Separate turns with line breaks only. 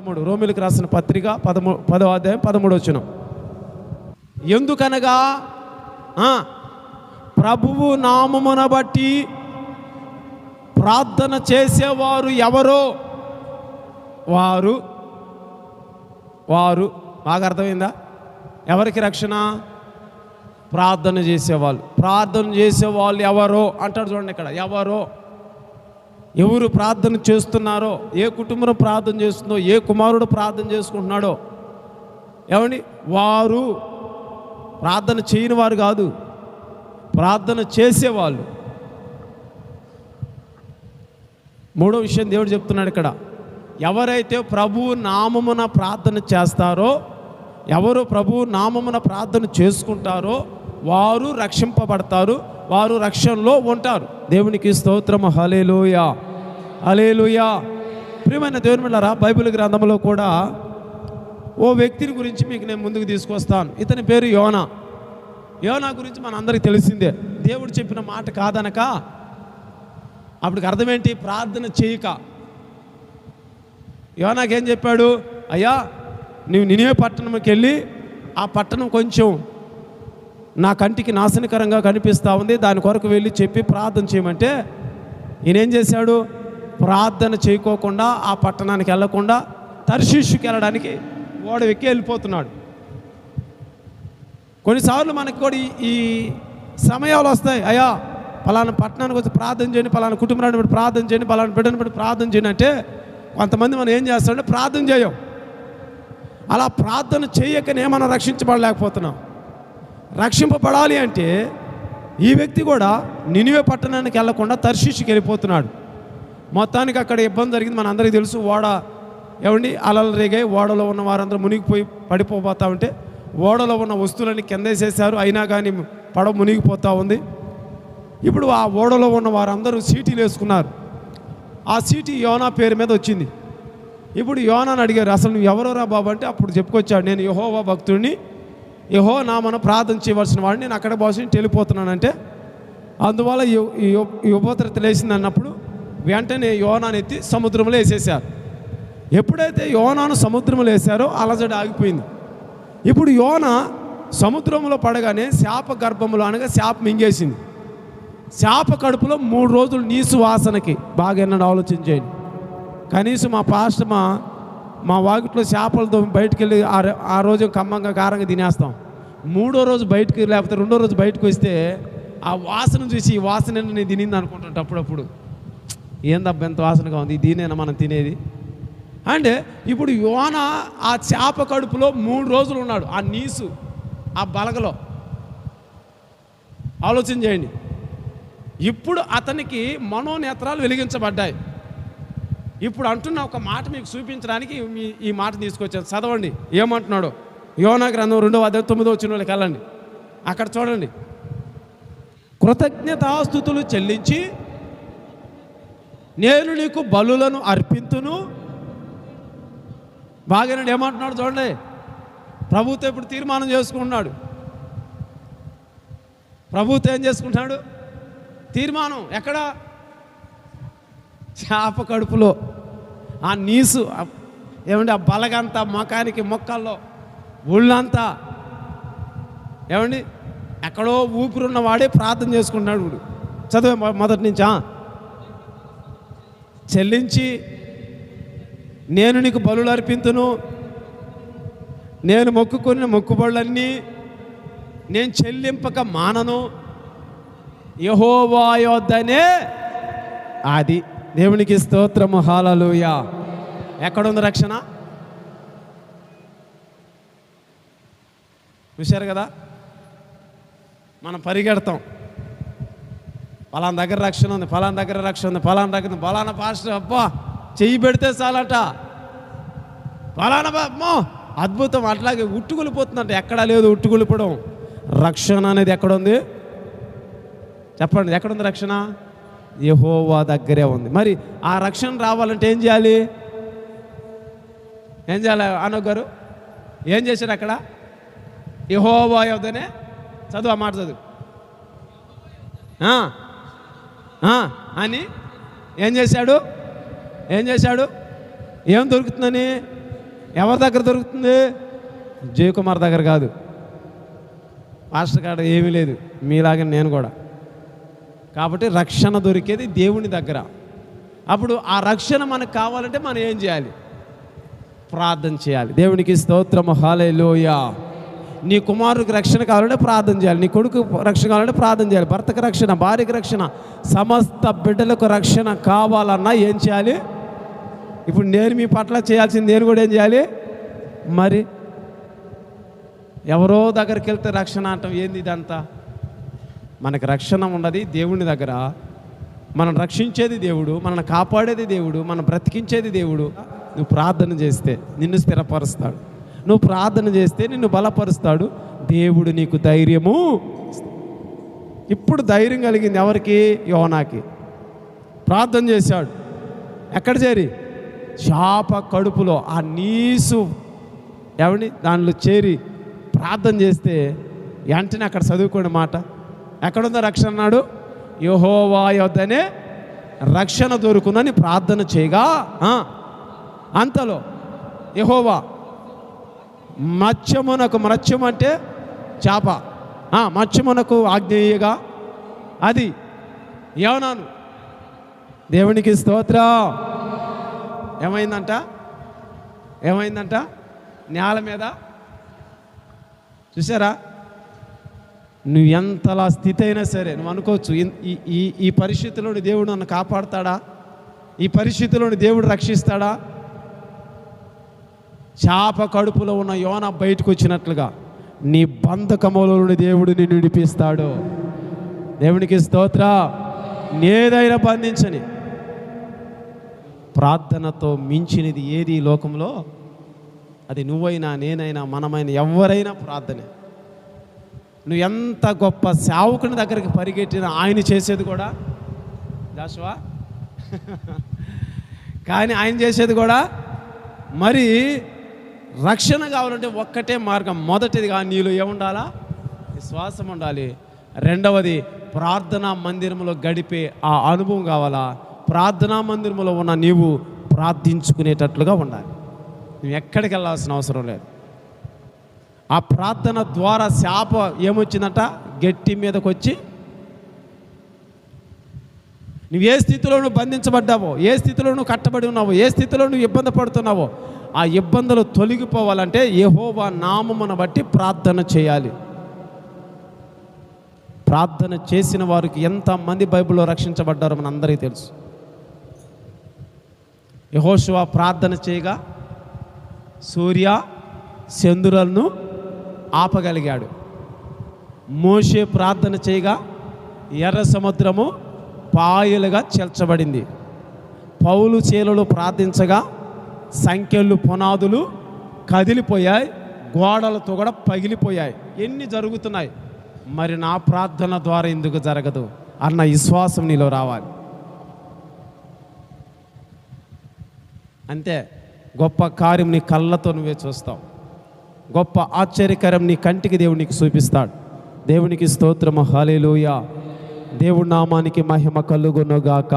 పదమూడు. రోమిలకు రాసిన పత్రిక పదమూ పదో అధ్యాయం పదమూడు వచ్చిన ఎందుకనగా ఆ, ప్రభువు నామమున బట్టి ప్రార్థన చేసేవారు ఎవరో? వారు వారు బాగా అర్థమైందా? ఎవరికి రక్షణ? ప్రార్థన చేసేవాళ్ళు. ప్రార్థన చేసేవాళ్ళు ఎవరో? అంటాడు చూడండి ఇక్కడ ఎవరో? ఎవరు ప్రార్థన చేస్తున్నారో ఏ కుటుంబం ప్రార్థన చేస్తుందో ఏ కుమారుడు ప్రార్థన చేసుకుంటున్నాడో ఏమండి? వారు ప్రార్థన చేయని వారు కాదు ప్రార్థన చేసేవాళ్ళు. మూడో విషయం దేవుడు చెప్తున్నాడు ఇక్కడ. ఎవరైతే ప్రభు నామమున ప్రార్థన చేస్తారో ఎవరు ప్రభు నామమున ప్రార్థన చేసుకుంటారో వారు రక్షింపబడతారు వారు రక్షణలో ఉంటారు. దేవునికి స్తోత్రము. హలేలుయా హలేలుయా ప్రియమైన దేవుని మిళ్ళరా బైబిల్ గ్రంథంలో కూడా ఓ వ్యక్తిని గురించి మీకు నేను ముందుకు తీసుకొస్తాను. ఇతని పేరు యోనా. యోనా గురించి మన అందరికి తెలిసిందే. దేవుడు చెప్పిన మాట కాదనక అప్పటికి అర్థమేంటి? ప్రార్థన చేయక. యోనాకేం చెప్పాడు? అయ్యా నువ్వు నినే పట్టణంకి వెళ్ళి ఆ పట్టణం కొంచెం నా కంటికి నాశనకరంగా కనిపిస్తూ ఉంది. దాని కొరకు వెళ్ళి చెప్పి ప్రార్థన చేయమంటే ఈయనేం చేశాడు? ప్రార్థన చేయకోకుండా ఆ పట్టణానికి వెళ్ళకుండా తర్శీషుకి వెళ్ళడానికి ఓడ వెళ్ళిపోతున్నాడు. కొన్నిసార్లు మనకి కూడా ఈ- ఈ సమయాలు వస్తాయి. అయ్యా పలానా పట్టణానికి వచ్చి ప్రార్థన చేయండి పలానా కుటుంబాన్ని బట్టి ప్రార్థన చేయండి పలానా బిడ్డను బట్టి ప్రార్థన చేయండి అంటే కొంతమంది మనం ఏం చేస్తామంటే ప్రార్థన చేయం. అలా ప్రార్థన చేయకనే మనం రక్షించబడలేకపోతున్నాం. రక్షింపబడాలి అంటే ఈ వ్యక్తి కూడా నినివే పట్టణానికి వెళ్ళకుండా తర్శీషుకి వెళ్ళిపోతున్నాడు. మొత్తానికి అక్కడ ఇబ్బంది జరిగింది. మన అందరికీ తెలుసు ఓడ ఏమండి అలలు రేగాయి ఓడలో ఉన్న వారందరూ మునిగిపోయి పడిపోతా ఉంటే ఓడలో ఉన్న వస్తువులన్నీ కిందేసేసారు అయినా కానీ పడవ మునిగిపోతూ ఉంది. ఇప్పుడు ఆ ఓడలో ఉన్న వారందరూ సీటీలు వేసుకున్నారు. ఆ సీటీ యోనా పేరు మీద వచ్చింది. ఇప్పుడు యోనాని అడిగారు అసలు నువ్వు ఎవరోరా బాబు? అంటే అప్పుడు చెప్పుకొచ్చాడు నేను యహోవా భక్తుడిని యహో నా మనం ప్రార్థన చేయవలసిన వాడిని నేను అక్కడ బాసు వెళ్ళిపోతున్నానంటే అందువల్ల యు- ఈ లేచింది అన్నప్పుడు వెంటనే యోనాను ఎత్తి సముద్రంలో వేసేసారు ఎప్పుడైతే యోనాను సముద్రంలో వేసారో అలజడి ఆగిపోయింది. ఇప్పుడు యోన సముద్రంలో పడగానే శాప గర్భంలో అనగా శాప మింగేసింది. శాప కడుపులో మూడు రోజులు నీసు వాసనకి. బాగా ఎన్నడూ ఆలోచించేయండి కనీసం మా పాస్టర్ మా వాకిట్లో చేపలతో బయటకు వెళ్ళి ఆ రో- ఆ రోజు కమ్మంగా కారంగా తినేస్తాం. మూడో రోజు బయటకు లేకపోతే రెండో రోజు బయటకు వస్తే ఆ వాసన చూసి ఈ వాసన నేను తినింది అనుకుంటుంటా అప్పుడప్పుడు. ఏందబ్బా ఎంత వాసనగా ఉంది దీనేనా మనం తినేది? అంటే ఇప్పుడు యోన ఆ చేప కడుపులో మూడు రోజులు ఉన్నాడు ఆ నీసు ఆ బలగలో. ఆలోచన చేయండి. ఇప్పుడు అతనికి మనోనేత్రాలు వెలిగించబడ్డాయి. ఇప్పుడు అంటున్న ఒక మాట మీకు చూపించడానికి మీ ఈ మాట తీసుకొచ్చాను చదవండి. ఏమంటున్నాడు? యోనా గ్రంథం రెండవ అదే తొమ్మిదో వచ్చిన వాళ్ళకి వెళ్ళండి. అక్కడ చూడండి. కృతజ్ఞతాస్థుతులు చెల్లించి నేను నీకు బలులను అర్పింతును. బాగానండి ఏమంటున్నాడు చూడండి. ప్రభుత్వం ఇప్పుడు తీర్మానం చేసుకుంటున్నాడు. ప్రభుత్వం ఏం చేసుకుంటున్నాడు? తీర్మానం ఎక్కడ? చేప కడుపులో. ఆ నీసు ఏమండి ఆ బలగంతా మొఖానికి మొక్కల్లో ఒళ్ళంతా ఏమండి ఎక్కడో ఊపిరున్న వాడే ప్రార్థన చేసుకుంటున్నాడు ఇప్పుడు చదివే మొదటి నుంచా చెల్లించి నేను నీకు బలులు అర్పింతును నేను మొక్కుకున్న మొక్కుబళ్ళన్నీ నేను చెల్లింపక మానను. యహోవాయోద్దనే అది. దేవునికి స్తోత్రము హాలలుయ. ఎక్కడుంది రక్షణ? చూశారు కదా? మనం పరిగెడతాం. పలానా దగ్గర రక్షణ ఉంది పలానా దగ్గర రక్షణ ఉంది పలానా దగ్గర ఉంది, పలానా పాస్టర్ అబ్బా చెయ్యి పెడితే చాలట. పలానా అమ్మో అద్భుతం. అట్లాగే ఉట్టుకులిపోతుందంట ఎక్కడా లేదు ఉట్టుకులిపడం రక్షణ అనేది ఎక్కడుంది? చెప్పండి ఎక్కడుంది రక్షణ? యహోవా దగ్గరే ఉంది. మరి ఆ రక్షణ రావాలంటే ఏం చేయాలి? ఏం చేయాలి అనోక్ గారు? ఏం చేశారు అక్కడ? యహోవా యొద్దనే చదువు ఆ మాట చదువు. అని ఏం చేశాడు? ఏం చేశాడు? ఏం దొరుకుతుందని? ఎవరి దగ్గర దొరుకుతుంది? జయకుమార్ దగ్గర కాదు. మాస్టర్ కాడ ఏమీ లేదు. మీలాగే నేను కూడా. కాబట్టి రక్షణ దొరికేది దేవుని దగ్గర. అప్పుడు ఆ రక్షణ మనకు కావాలంటే మనం ఏం చేయాలి? ప్రార్థన చేయాలి. దేవునికి స్తోత్రము. హాలేలోయ నీ కుమారుడికి రక్షణ కావాలంటే ప్రార్థన చేయాలి. నీ కొడుకు రక్షణ కావాలంటే ప్రార్థన చేయాలి. భర్తకు రక్షణ భార్యకు రక్షణ సమస్త బిడ్డలకు రక్షణ కావాలన్నా ఏం చేయాలి? ఇప్పుడు నేను మీ పట్ల చేయాల్సింది నేను కూడా ఏం చేయాలి? మరి ఎవరో దగ్గరికి వెళ్తే రక్షణ అంటాం. ఏంది ఇదంతా? మనకు రక్షణ ఉన్నది దేవుని దగ్గర. మనం రక్షించేది దేవుడు మనల్ని కాపాడేది దేవుడు మనం బ్రతికించేది దేవుడు. నువ్వు ప్రార్థన చేస్తే నిన్ను స్థిరపరుస్తాడు. నువ్వు ప్రార్థన చేస్తే నిన్ను బలపరుస్తాడు. దేవుడు నీకు ధైర్యము ఇప్పుడు ధైర్యం కలిగింది ఎవరికి? యోనాకి. ప్రార్థన చేశాడు. ఎక్కడ చేరి? శాప కడుపులో ఆ నీసు ఎవని దానిలో చేరి ప్రార్థన చేస్తే వెంటనే అక్కడ చదువుకోండి మాట ఎక్కడుందో రక్షణ అన్నాడు? యహోవా యొద్దనే రక్షణ దొరుకునని ప్రార్థన చేయగా అంతలో యహోవా మత్స్యమునకు మత్స్యం అంటే చేప. మత్స్యమునకు ఆజ్ఞేయగా అది ఏమన్నాను దేవునికి స్తోత్రం. ఏమైందంట? ఏమైందంట? నేల మీద. చూసారా నువ్వు ఎంతలా స్థితి అయినా సరే నువ్వు అనుకోవచ్చు ఈ ఈ ఈ పరిస్థితిలోని దేవుడు నన్ను కాపాడతాడా? ఈ పరిస్థితిలోని దేవుడు రక్షిస్తాడా? చాప కడుపులో ఉన్న యోన బయటకు వచ్చినట్లుగా నీ బంధకములో నుండి దేవుడు నిన్ను విడిపిస్తాడు. దేవునికి స్తోత్ర. నేదైనా బంధించని. ప్రార్థనతో మించినది ఏది ఈ లోకంలో? అది నువ్వైనా నేనైనా మనమైనా ఎవరైనా ప్రార్థనే. నువ్వు ఎంత గొప్ప సేవకుని దగ్గరికి పరిగెట్టిన ఆయన చేసేది కూడా జాషువా? కానీ ఆయన చేసేది కూడా మరి రక్షణ కావాలంటే ఒక్కటే మార్గం. మొదటిదిగా నీలో ఏముండాలా? విశ్వాసం ఉండాలి. రెండవది ప్రార్థనా మందిరంలో గడిపే ఆ అనుభవం కావాలా? ప్రార్థనా మందిరంలో ఉన్న నీవు ప్రార్థించుకునేటట్లుగా ఉండాలి. నువ్వు ఎక్కడికి వెళ్ళాల్సిన అవసరం లేదు. ఆ ప్రార్థన ద్వారా శాప ఏమొచ్చిందంట? గట్టి మీదకి వచ్చి నువ్వు ఏ స్థితిలో నువ్వు బంధించబడ్డావో ఏ స్థితిలో నువ్వు కట్టబడి ఉన్నావో ఏ స్థితిలో నువ్వు ఇబ్బంది పడుతున్నావో ఆ ఇబ్బందులు తొలగిపోవాలంటే యహోవా నామమును బట్టి ప్రార్థన చేయాలి. ప్రార్థన చేసిన వారికి ఎంతమంది బైబిల్లో రక్షించబడ్డారో మన అందరికీ తెలుసు. యహోశివ ప్రార్థన చేయగా సూర్య చంద్రులను ఆపగలిగాడు. మోషే ప్రార్థన చేయగా ఎర్ర సముద్రము పాయలుగా చేర్చబడింది పౌలు చేలలో ప్రార్థించగా సంఖ్యలు పునాదులు కదిలిపోయాయి గోడలతో కూడా పగిలిపోయాయి. ఎన్ని జరుగుతున్నాయి? మరి నా ప్రార్థన ద్వారా ఎందుకు జరగదు? అన్న విశ్వాసం నీలో రావాలి. అంతే గొప్ప కార్యం నీ కళ్ళతో నువ్వే చూస్తావు. గొప్ప ఆశ్చర్యకరం నీ కంటికి దేవునికి చూపిస్తాడు. దేవునికి స్తోత్రము. హాలేలోయ దేవుడి నామానికి మహిమ కలుగునుగాక.